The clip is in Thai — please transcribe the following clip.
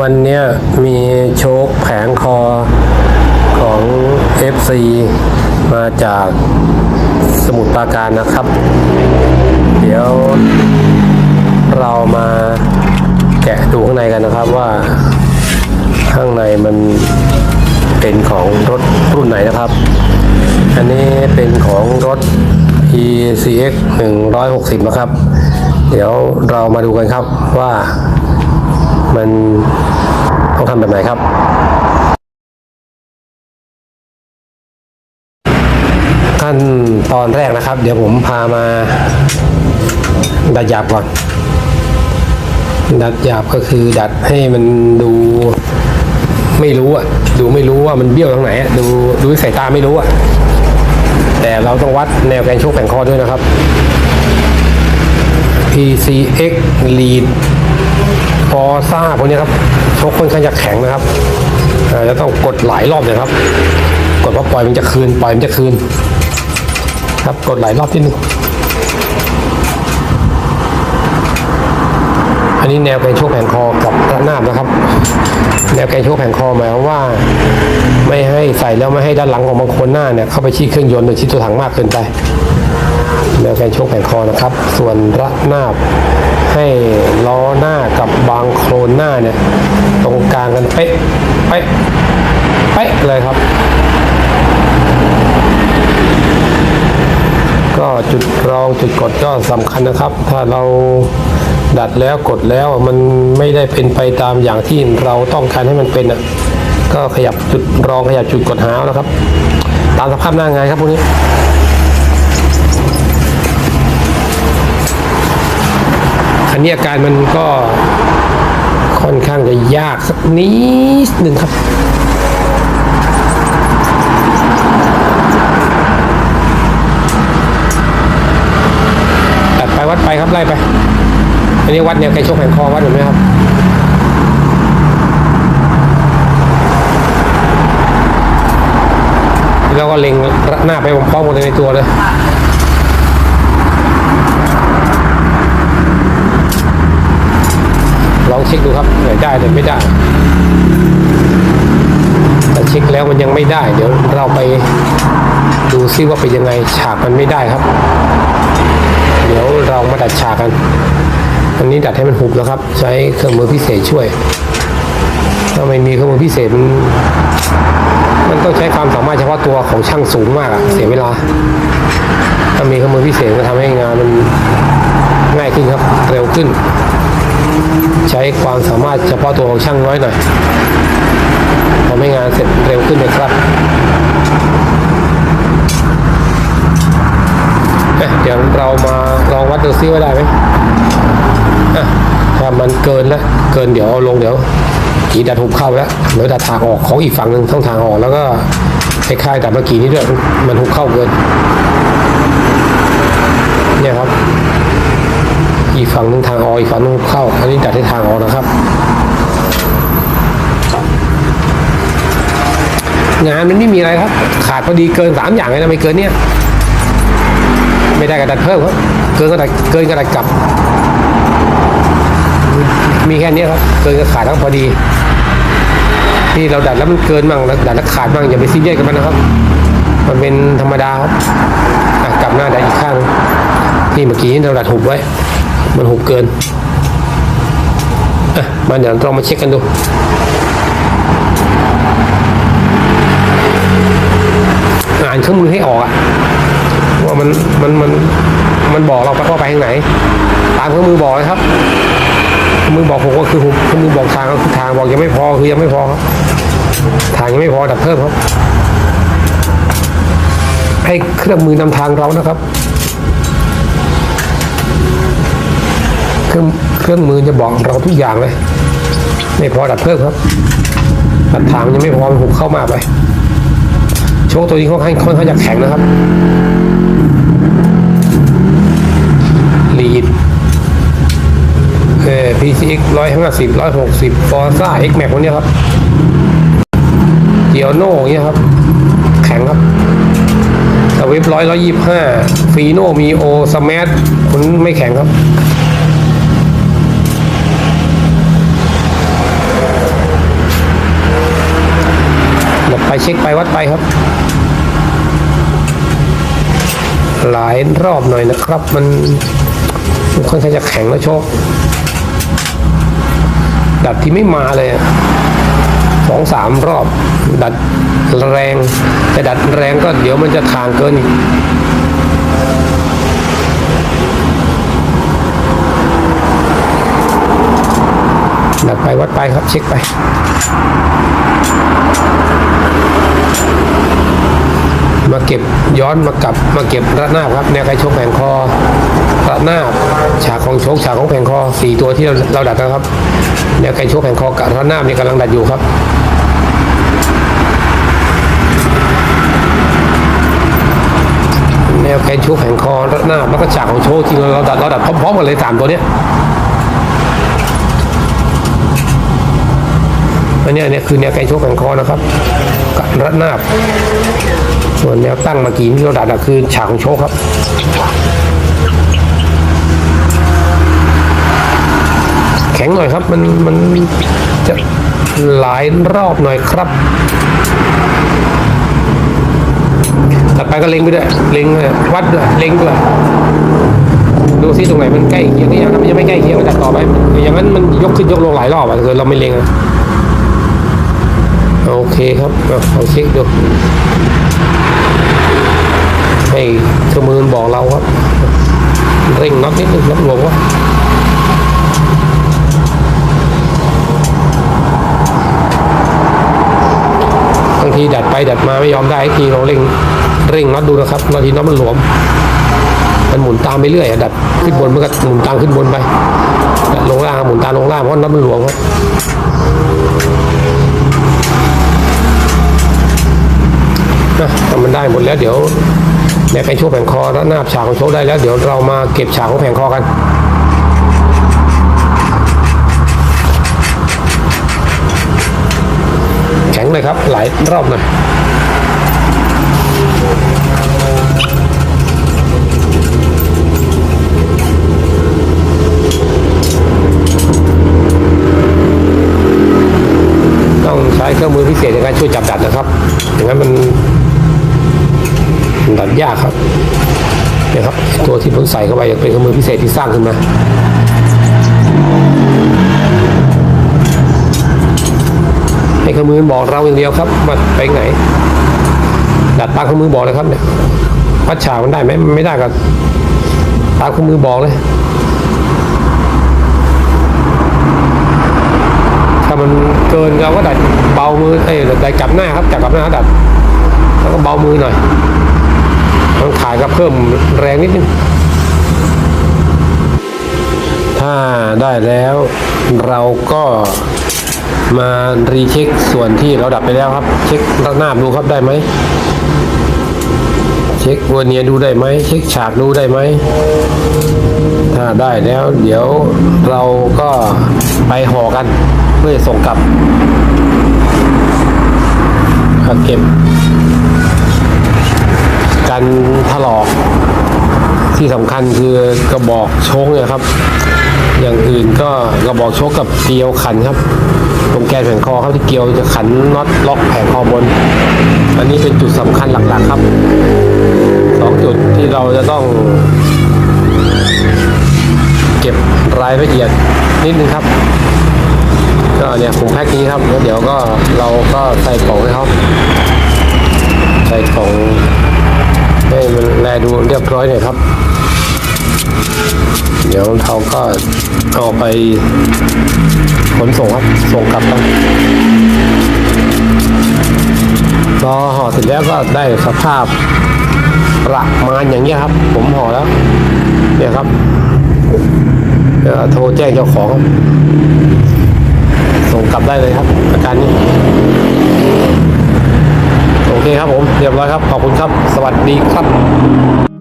วันนี้มีโชคแผงคอของ FC มาจากสมุทรปราการนะครับ เดี๋ยวเรามาแกะดูข้างในกันนะครับว่าข้างในมันเป็นของรถรุ่นไหนนะครับ อันนี้เป็นของรถ ECX 160 นะครับ เดี๋ยวเรามาดูกันครับว่า มันต้องทำแบบไหนครับขั้นตอนแรกนะครับ เดี๋ยวผมพามาดัดหยาบก่อน ดัดหยาบก็คือดัดให้มันดูไม่รู้อะ ดูไม่รู้ว่ามันเบี้ยวตรงไหนดูดูด้วยสายตาไม่รู้อะ แต่เราต้องวัดแนวแกนโชคแข่งคอด้วยนะครับ PCX Lead ฟอซ่าพวกนี้ครับชกค่อนข้างจะแข็งนะครับอาจะต้องกดหลายรอบเลยครับ กดพอปล่อยมันจะคืนปล่อยมันจะคืน ครับกดหลายรอบที่หนึ่งอันนี้แนวแกนโชกแผงคอกับระนาบนะครับ แนวแกนโชกแผงคอหมายความว่า ไม่ให้ใส่แล้วไม่ให้ด้านหลังของบางคนหน้าเนี่ยเข้าไปชี้เครื่องยนต์หรือชี้ตัวถังมากเกินไป แนวแกนโชกแผงคอนะครับ ส่วนระนาบ ให้ล้อหน้ากับบางโครนหน้าเนี่ย ตรงกลางกันเป๊ะเป๊ะเป๊ะเลยครับ ก็จุดรองจุดกดก็สำคัญนะครับ ถ้าเราดัดแล้วกดแล้วมันไม่ได้เป็นไปตามอย่างที่เราต้องการให้มันเป็นอะก็ขยับจุดรองขยับจุดกดหาเอานะครับ ตามสภาพหน้างานครับพวกนี้ อันนี้อาการมันก็ค่อนข้างจะยากสักนิดหนึ่งครับ ตัดไปวัดไปครับไล่ไป อันนี้วัดแนวไกลโชกแห่งคอวัดเห็นไหมครับแล้วก็เล็งหน้าไปพร้อมๆกันเลยในตัวเลย ลองเช็คดู ครับหน่อยได้หรือไม่ได้ แต่เช็คแล้วมันยังไม่ได้ เดี๋ยวเราไปดูซิว่าเป็นยังไงฉากมันไม่ได้ครับ เดี๋ยวเรามาดัดฉากกัน อันนี้ดัดให้มันหุบแล้วครับ ใช้เครื่องมือพิเศษช่วย ถ้าไม่มีเครื่องมือพิเศษมันมันต้องใช้ความสามารถเฉพาะตัวของช่างสูงมากเสียเวลา ถ้ามีเครื่องมือพิเศษก็ทำให้งานมันง่ายขึ้นครับ เร็วขึ้น ใช้ความสามารถเฉพาะตัวของช่างน้อยหน่อยทำให้งานเสร็จเร็วขึ้นเลยครับเเดี๋ยวเรามาลองวัดดูซิว่าได้ไหมอะถ้ามันเกินแล้วเกินเดี๋ยวเอาลงเดี๋ยวกีดัดหุบเข้าแล้วเดี๋ยวดัดทางออกของอีกฝั่งหนึ่งทั้งทางออกแล้วก็คล้ายๆดัดเมื่อกี้นี้ด้วยมันหุบเข้าเกินเนี่ยครับ อีกฝั่งหนึงทางออกอีกฝั่งนึงเข้า อันนี้ดัดให้ทางออกนะครับ งานมันไม่มีอะไรครับ ขาดพอดีเกินสามอย่างเลยนะไม่เกินเนี่ย ไม่ได้กระดัดเพิ่มครับ เกินกระดัดเกินกระดัดกลับ มีแค่นี้ครับ เกินกับขาดทั้งพอดีที่เราดัดแล้วมันเกินมั่งดัดแล้วขาดมั่งอย่าไปซีเรียสกับมันนะครับ มันเป็นธรรมดาครับกลับหน้าดัดอีกข้างที่เมื่อกี้เราดัดหุบไว้ มันหุบเกินอะมาเดี๋ยวเรามาเช็คกันดูอ่านเครื่องมือให้ออกอะว่ามันมันมันมันบอกเราไปว่าไปทางไหน ตามเครื่องมือบอกเลยครับเครื่องมือบอกผมก็คือหุบเครื่องมือบอกทางก็คือทางบอกยังไม่พอคือยังไม่พอครับทางยังไม่พอดัดเพิ่มครับ ให้เครื่องมือนำทางเรานะครับ เครื่องเครื่องมือจะบอกเราทุกอย่างเลย ไม่พอดัดเพิ่มครับดัดทางยังไม่พอมันหุบเข้ามากไปโชคตัวนี้ค่อนข้างค่อนข้างจะแข็งนะครับลีดเอ่อ PCX ร้อยห้าสิบร้อยหกสิบฟอร์ซ่า X Max พวกเนี้ยครับเดียวโน่เงี้ยครับ แข็งครับสวิฟร้อยร้อยยี่ห้าฟีโนมีโอสมาร์ทคุณไม่แข็งครับ ไปเช็คไปวัดไปครับ หลายรอบหน่อยนะครับมันมันค่อนข้างจะแข็งแล้วโชคดัดที่ไม่มาเลยสองสามรอบ ดัดแรง แต่ดัดแรงก็เดี๋ยวมันจะทางเกินอีก ดัดไปวัดไปครับเช็คไปมาเก็บย้อนมากลับมาเก็บระนาบครับแนวไกชกแผงคอระนาบฉากของโชกฉากของแผงคอสี่ตัวที่เราเราดัดนะครับแนวไกชกแผงคอกับระนาบนี่กำลังดัดอยู่ครับแนวไกชกแผงคอระนาบแล้วก็ฉากของโชกที่เราดัดเราดัดพร้อมๆกันเลยสามตัวเนี้ย นเนี้ยเนี้ยคือแนวไกชกแผงคอนะครับกับระนาบส่วนแนวตั้งเมื่อกี้ที่เราดัดคือฉากของโชคครับแข็งหน่อยครับมันมันจะหลายรอบหน่อยครับตัดไปก็เล็งไปด้วยเล็งเลยวัดด้วยเล็งด้วยดูซิตรงไหนมันใกล้เคียงหรือยังถ้ามันยังไม่ใกล้เคียงก็ตัดต่อไปอย่างนั้นมันยกขึ้นยกลงหลายรอบอะถ้าเกิดเราไม่เล็งอะ โอเคครับเอาเช็คดูให้เครื่องมือนบอกเราครับ เร่งน็อตนิดนึงรับรองว่าบางทีดัดไปดัดมาไม่ยอมได้ทีเราเร่งเร่งน็อตดูนะครับบางทีน็อตมันหลวม มันหมุนตามไปเรื่อยอะดัดขึ้นบนมันก็หมุนตามขึ้นบนไปดัดลงล่างหมุนตามลงล่างเพราะน็อตมันหลวมครับ มันได้หมดแล้วเดี๋ยวในแผงโชว์แผงคอแล้วหน้าฉากของโชว์ได้แล้ว เดี๋ยวเรามาเก็บฉากของแผงคอกันแข็งเลยครับ หลายรอบหน่อยต้องใช้เครื่องมือพิเศษในการช่วยจับดัดนะครับอย่างนั้นมัน ดัดยากครับเนี่ยครับ ตัวที่ผมใส่เข้าไปเป็นเครื่องมือพิเศษที่สร้างขึ้นมาให้เครื่องมือบอกเราอย่างเดียวครับว่าไปไหน ดัดตามเครื่องมือบอกเลยครับเนี่ยวัดฉากมันได้ไหมไม่ได้ก็ตามเครื่องมือบอกเลยถ้ามันเกินเราก็ดัดเบามือเอ้ยดัดกลับหน้าครับจับกับหน้าดัดแล้วก็เบามือหน่อย มันขายก็เพิ่มแรงนิดนึง ถ้าได้แล้วเราก็มารีเช็คส่วนที่เราดับไปแล้วครับ เช็คระนาบดูครับได้ไหม เช็คเวอร์เนียดูได้ไหม เช็คฉากดูได้ไหม ถ้าได้แล้วเดี๋ยวเราก็ไปห่อกันเพื่อส่งกลับเก็บ การถลอกที่สำคัญคือกระบอกโชกเนี่ยครับ อย่างอื่นก็กระบอกโชกกับเกลียวขันครับ ตรงแกนแผงคอครับที่เกลียวจะขันน็อตล็อกแผงคอบน อันนี้เป็นจุดสำคัญหลักๆครับสองจุดที่เราจะต้อง เก็บรายละเอียดนิดนึงครับก็เนี่ยผมแพ็คนี้ครับแล้วเดี๋ยวก็เราก็ใส่กล่องให้เขาใส่กล่อง ดูเรียบร้อยหน่อยครับ เดี๋ยวเขาก็เอาไปขนส่งครับ ส่งกลับไปพอห่อเสร็จแล้วก็ได้สภาพประมาณอย่างนี้ยครับ ผมห่อแล้ว เนี่ยครับเดี๋ยวโทรแจ้งเจ้าของ ส่งกลับได้เลยครับ อาการนี้ เคครับผมเรียบร้อยครับขอบคุณครับ สวัสดีครับ